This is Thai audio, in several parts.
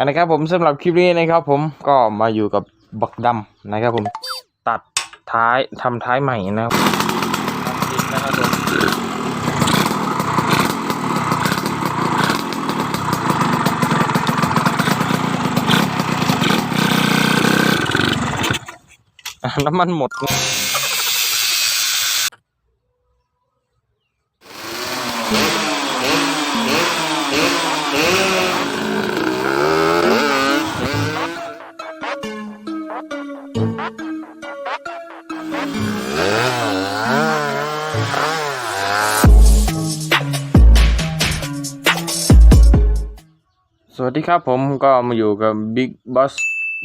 อันนะครับผมสำหรับคลิปนี้นะครับ ผมก็มาอยู่กับบักดำนะครับ ผมตัดท้ายทำท้ายใหม่นะครับนะครับผมน้ำมันหมด ครับผมก็มาอยู่กับ Big Boss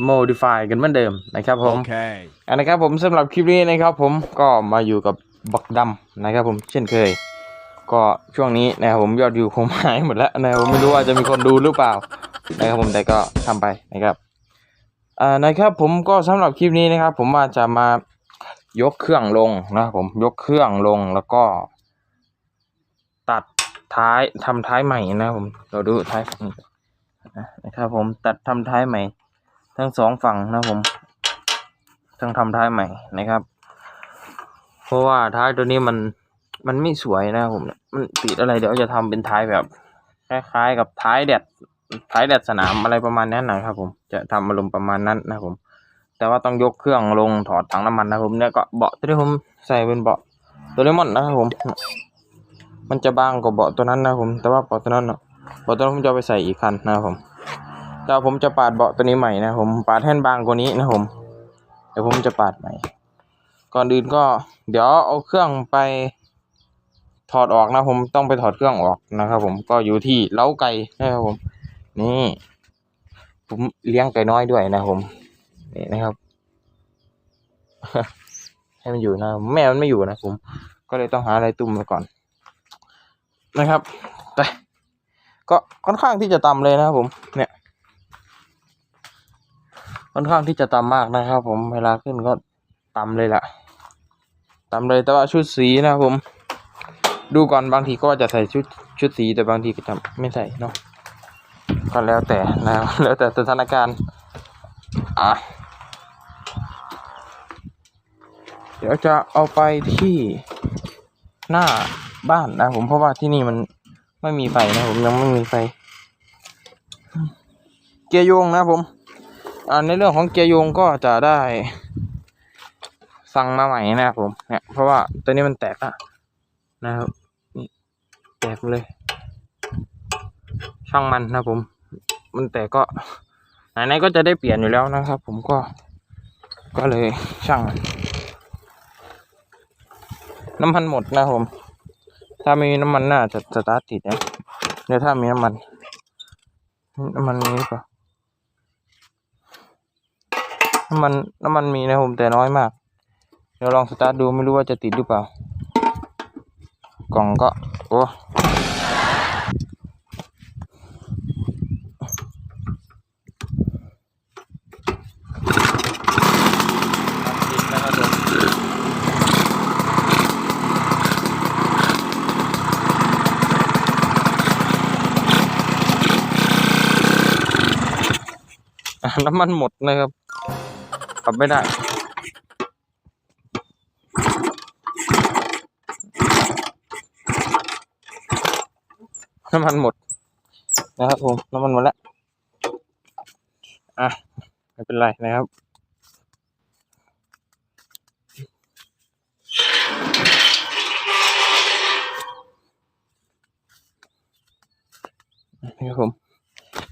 Modify กันเหมือนเดิมนะครับผม Okay. อันนะครับผมสำหรับคลิปนี้นะครับผมก็มาอยู่กับบักดำนะครับผมเช่นเคย ก็ช่วงนี้นะครับผมยอดวิวคงหายหมดแล้วนะครับผมไม่รู้ว่าจะมีคนดูหรือเปล่านะครับผมแต่ก็ทำไปนะครับอ่านะครับผมก็สำหรับคลิปนี้นะครับ ผมว่าจะมายกเครื่องลงนะครับผมยกเครื่องลงแล้วก็ ตัดท้ายทำท้ายใหม่นะครับผมเราดูท้ายฝั่ง นะครับผมตัดทำท้ายใหม่ ทั้งสองฝั่งนะผม ทั้งทำท้ายใหม่นะครับ เพราะว่าท้ายตัวนี้มันมันไม่สวยนะผมมันติดอะไรเดี๋ยวจะทำเป็นท้ายแบบ คล้ายๆ กับท้ายแดดท้ายแดดสนามอะไรประมาณนั้นนะครับ ผมจะทำอารมณ์ประมาณนั้นนะผม แต่ว่าต้องยกเครื่องลงถอดถังน้ำมันนะผมเนี่ยก็เบาะที่ผมใส่เป็นเบาะโดเรมอนนะครับผม มันจะบางกว่าเบาะตัวนั้นนะผม แต่ว่าเบาะตัวนั้นเนาะ เบาะตัวนั้นผมจะไปใส่อีกคันนะครับผมแต่ว่าผมจะปาดเบาะตัวนี้ใหม่นะครับผมปาดให้มันบางกว่านี้นะครับผมเดี๋ยวผมจะปาดใหม่ ก่อนอื่นก็เดี๋ยวเอาเครื่องไปถอดออกนะผมต้องไปถอดเครื่องออกนะครับ ผมก็อยู่ที่เล้าไก่นะครับผม นี่ ผมเลี้ยงไก่น้อยด้วยนะครับผมนี่นะครับ ให้มันอยู่นะแม่มันไม่อยู่นะผม ก็เลยต้องหาอะไรตุ้มมาก่อน นะครับไป ก็ค่อนข้างที่จะต่ำเลยนะครับผม เนี่ย ค่อนข้างที่จะต่ำมากนะครับ ผม เวลาขึ้นก็ต่ำเลยล่ะต่ำเลย แต่ว่าชุดสีนะครับผม ดูก่อนบางทีก็จะใส่ชุดชุดสีแต่บางทีก็จะไม่ใส่เนาะ ก็แล้วแต่นะแล้วแต่สถานการณ์ อะ เดี๋ยวจะเอาไปที่หน้าบ้านนะผมเพราะว่าที่นี่มัน ไม่มีไฟนะผมยังไม่มีไฟ เกียร์โยงนะผมอ่าในเรื่องของเกียร์โยงก็จะได้ สั่งมาใหม่นะครับผมเนี่ยเพราะว่าตัวนี้มันแตกอะนะครับนี่แตกเลย ช่างมันนะผม มันแตกก็ไหนๆก็จะได้เปลี่ยนอยู่แล้วนะครับ ผมก็ ก็เลยช่างมันน้ำมันหมดนะผม ถ้ามีน้ำมันน่าจะสตาร์ทติดนะเดี๋ยวถ้ามีน้ำมัน น้ำมันมีหรือเปล่าน้ำมันน้ำมันมีนะผมแต่น้อยมาก เดี๋ยวลองสตาร์ทดูไม่รู้ว่าจะติดหรือเปล่า กล่องก็ โอ้ติดนะครับผมอะ น้ำมันหมดนะครับขับไม่ได้ น้ำมันหมด นะครับผม น้ำมันหมดแล้ว อะ ไม่เป็นไรนะครับนี่ครับผม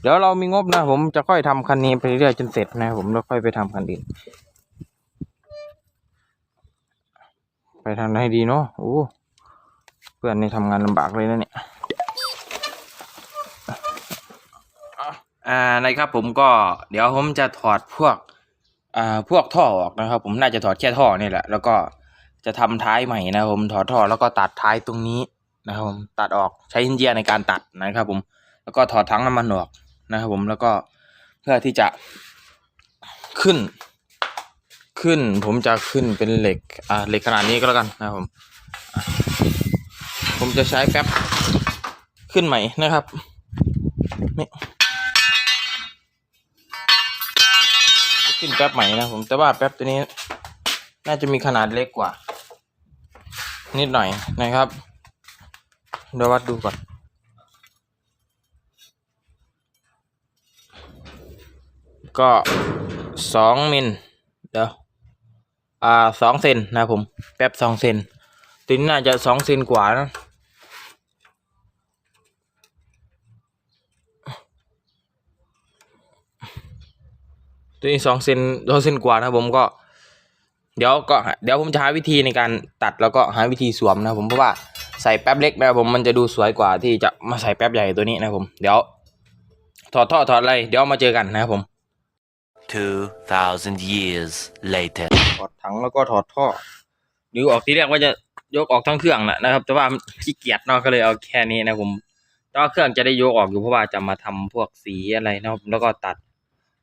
เดี๋ยวเรามีงบนะผมจะค่อยทำคันนี้ไปเรื่อยๆจนเสร็จนะผมแล้วค่อยไปทำคันอื่นไปทางไหนดีเนาะโอ้เพื่อนนี่ทำงานลำบากเลยนะเนี่ยอ่านะครับผมก็เดี๋ยวผมจะถอดพวกอ่าพวกท่อออกนะครับ ผมน่าจะถอดแค่ท่อนี่แหละ แล้วก็จะทำท้ายใหม่นะผมถอดท่อแล้วก็ตัดท้ายตรงนี้นะครับผมตัดออกใช้หินเจียในการตัดนะครับผมแล้วก็ถอดถังน้ำมันออก นะครับผมแล้วก็เพื่อที่จะขึ้น ขึ้นผมจะขึ้นเป็นเหล็กอ่าเหล็กขนาดนี้ก็แล้วกันนะครับผมผมจะใช้แป๊บขึ้นใหม่นะครับนี่ขึ้นแป๊บใหม่นะผมแต่ว่าแป๊บตัวนี้ น่าจะมีขนาดเล็กกว่า นิดหน่อยนะครับเดี๋ยววัดดูก่อน ก็สองมิลเดี๋ยวอ่าสองเซนนะผม แป๊บสองเซนตัวนี้น่าจะสองเซนกว่านะตัวนี้สองเซนสองเซนกว่านะผมก็เดี๋ยวก็เดี๋ยวผมจะหาวิธีในการตัดแล้วก็หาวิธีสวมนะผมเพราะว่าใส่แป๊บเล็กนะผมมันจะดูสวยกว่าที่จะมาใส่แป๊บใหญ่ตัวนี้นะผมเดี๋ยวถอดท่อถอดอะไรเดี๋ยวมาเจอกันนะครับผม 2,000 years later. ถอดถังแล้วก็ถอดท่อหรือออกที่แรกว่าจะยกออกทั้งเครื่องแหละนะครับ แต่ว่าขี้เกียจเนาะก็เลยเอาแค่นี้นะผมแต่ว่าเครื่องจะได้ยกออกอยู่เพราะว่าจะมาทำพวกสีอะไรนะครับแล้วก็ตัด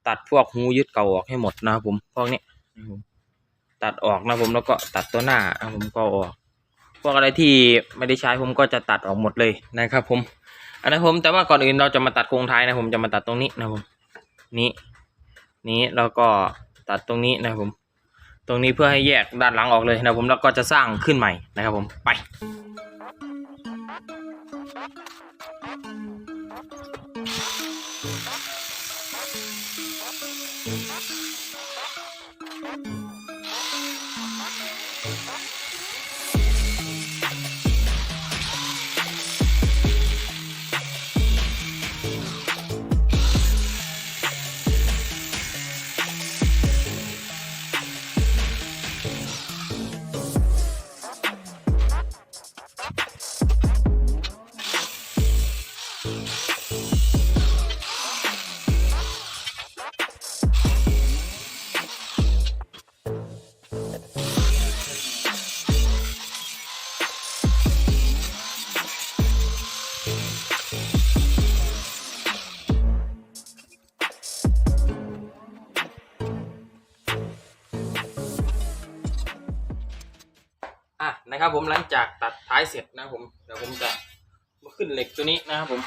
ตัดพวกหูยึดเก่าออกให้หมดนะครับผมพวกนี้นะครับผมตัดออกนะผมแล้วก็ตัดตัวหน้านะครับผมก็ออกพวกอะไรที่ไม่ได้ใช้ผมก็จะตัดออกหมดเลยนะครับ ผมอันนั้นผมแต่ว่าก่อนอื่นเราจะมาตัดโครงท้ายนะผมจะมาตัดตรงนี้นะครับผมนี้ นี้แล้วก็ตัดตรงนี้นะครับผม ตรงนี้เพื่อให้แยกด้านหลังออกเลยนะครับผมแล้วก็จะสร้างขึ้นใหม่นะครับผมไป นะครับผมหลังจากตัดท้ายเสร็จนะผมเดี๋ยวผมจะมาขึ้นเหล็กตัวนี้นะครับผม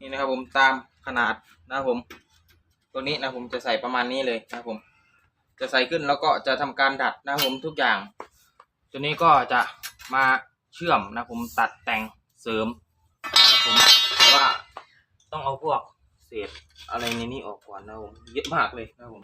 นี่นะครับผมตามขนาดนะครับผม ตัวนี้นะผมจะใส่ประมาณนี้เลยนะครับผม จะใส่ขึ้นแล้วก็จะทำการดัดนะครับผมทุกอย่าง ตัวนี้ก็จะมาเชื่อมนะผมตัดแต่งเสริมนะครับผมแต่ว่าต้องเอาพวก เศษอะไรในนี้ออกก่อนนะครับผมเยอะมากเลยนะผม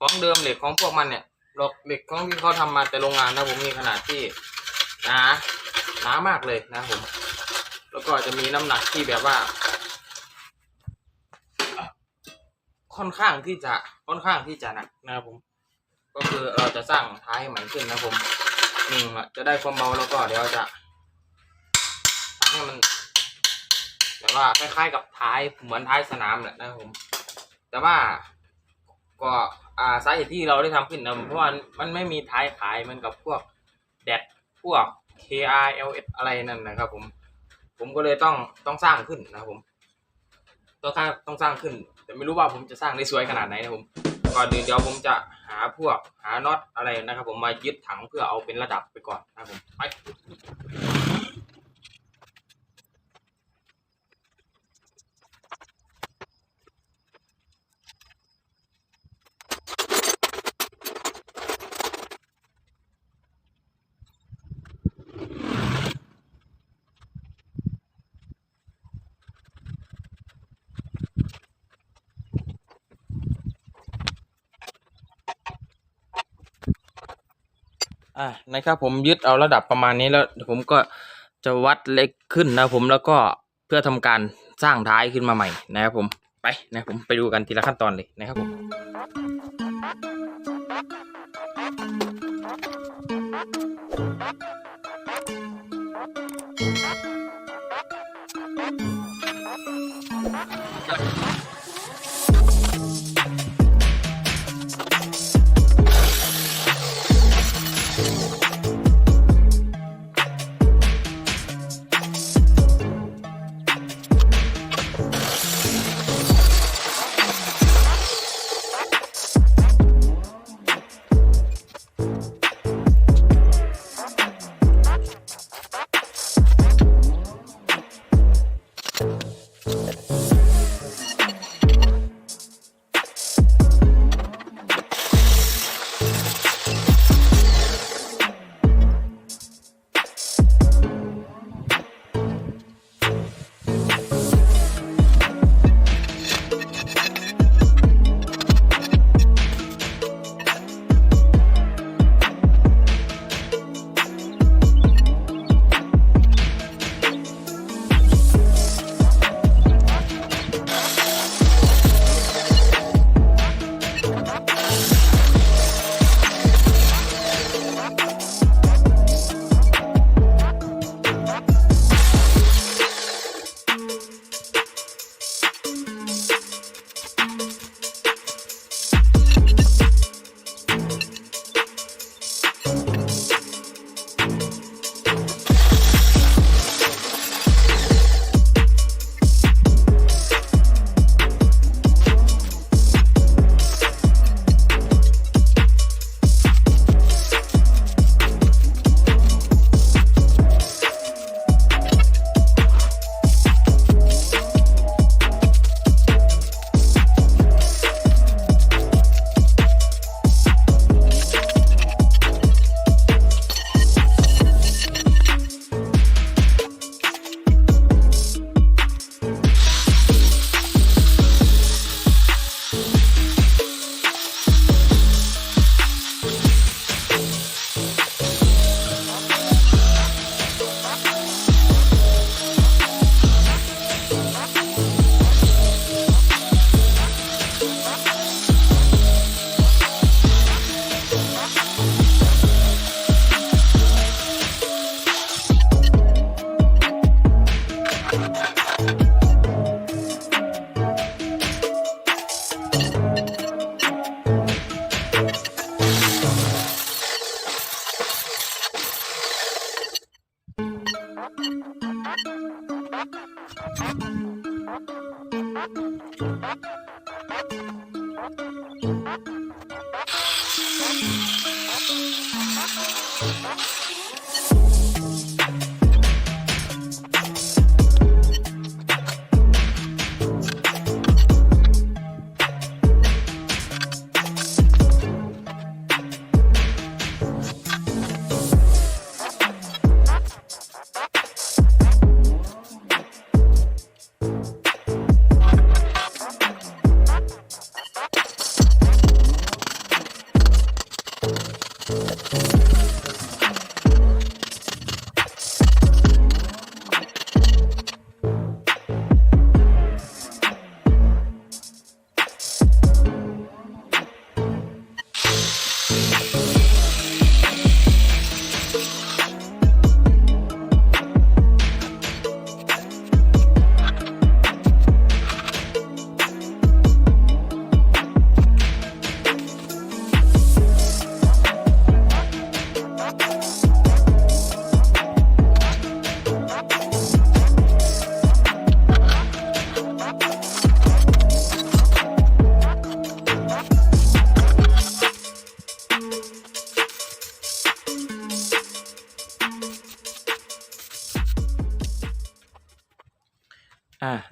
ของเดิมเหล็กของพวกมันเนี่ยหลอกเหล็กของที่เขาทำมาแต่โรงงานนะผมมีขนาดที่หนาหนามากเลยนะผม แล้วก็จะมีน้ำหนักที่แบบว่า ค่อนข้างที่จะค่อนข้างที่จะหนักนะครับผม ก็คือเราจะสร้างท้ายให้มันขึ้นนะครับผมหนึ่งจะได้ความเบาแล้วก็เดี๋ยวจะทำให้มันแบบว่าคล้ายๆกับท้ายเหมือนท้ายสนามแหละนะครับผม แต่ว่าก็อ่าสาเหตุที่เราได้ทำขึ้นนะเพราะว่ามันไม่มีท้ายขายเหมือนกับพวกแดดพวก KRLS อะไรนั่นนะครับผม ผมก็เลยต้องต้องสร้างขึ้นนะครับผมต้องสร้างต้องสร้างขึ้น แต่ไม่รู้ว่าผมจะสร้างได้สวยขนาดไหนนะผมก่อนอื่นเดี๋ยวผมจะหาพวกหาน็อตอะไรนะครับ ผมมายึดถังเพื่อเอาเป็นระดับไปก่อนนะครับผมไป อะนะครับผมยึดเอาระดับประมาณนี้แล้วผมก็จะวัดเล็กขึ้นนะผมแล้วก็เพื่อทำการสร้างท้ายขึ้นมาใหม่นะครับผมไปนะผมไปดูกันทีละขั้นตอนเลยนะครับผม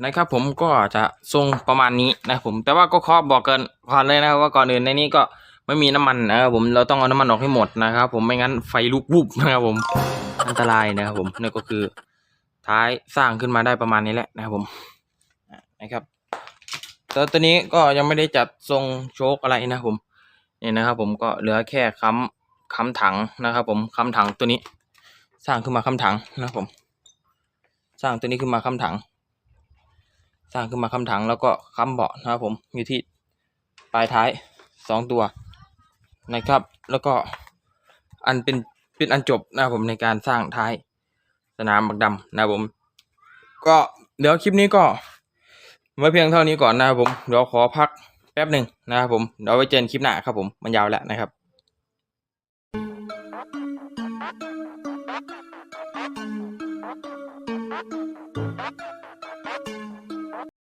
นะครับผมก็จะทรงประมาณนี้นะผมแต่ว่าก็ขอบอกเกินก่อนเลยนะครับว่าก่อนอื่นในนี้ก็ไม่มีน้ำมันนะครับผมเราต้องเอาน้ำมันออกให้หมดนะครับผมไม่งั้นไฟลุกวุบนะครับผมอันตรายนะครับผมนี่ก็คือท้ายสร้างขึ้นมาได้ประมาณนี้แหละนะครับผมนะครับแต่ตัวนี้ก็ยังไม่ได้จัดทรงโชคอะไรนะผมนี่นะครับผมก็เหลือแค่ค้ำค้ำถังนะครับ ผมค้ำถังตัวนี้ สร้างขึ้นมาค้ำถังนะครับผม สร้างตัวนี้ขึ้นมาค้ำถัง สร้างขึ้นมาคำถังแล้วก็ค้ำเบาะนะครับผมอยู่ที่ปลายท้ายสองตัวนะครับ แล้วก็อันเป็นเป็นอันจบนะครับผมในการสร้างท้ายสนามบักดำนะครับผม ก็เดี๋ยวคลิปนี้ก็ไว้เพียงเท่านี้ก่อนนะครับผมเดี๋ยวขอพักแป๊บหนึ่งนะครับผมเดี๋ยวไว้เจอกันคลิปหน้าครับผมมันยาวแล้วนะครับ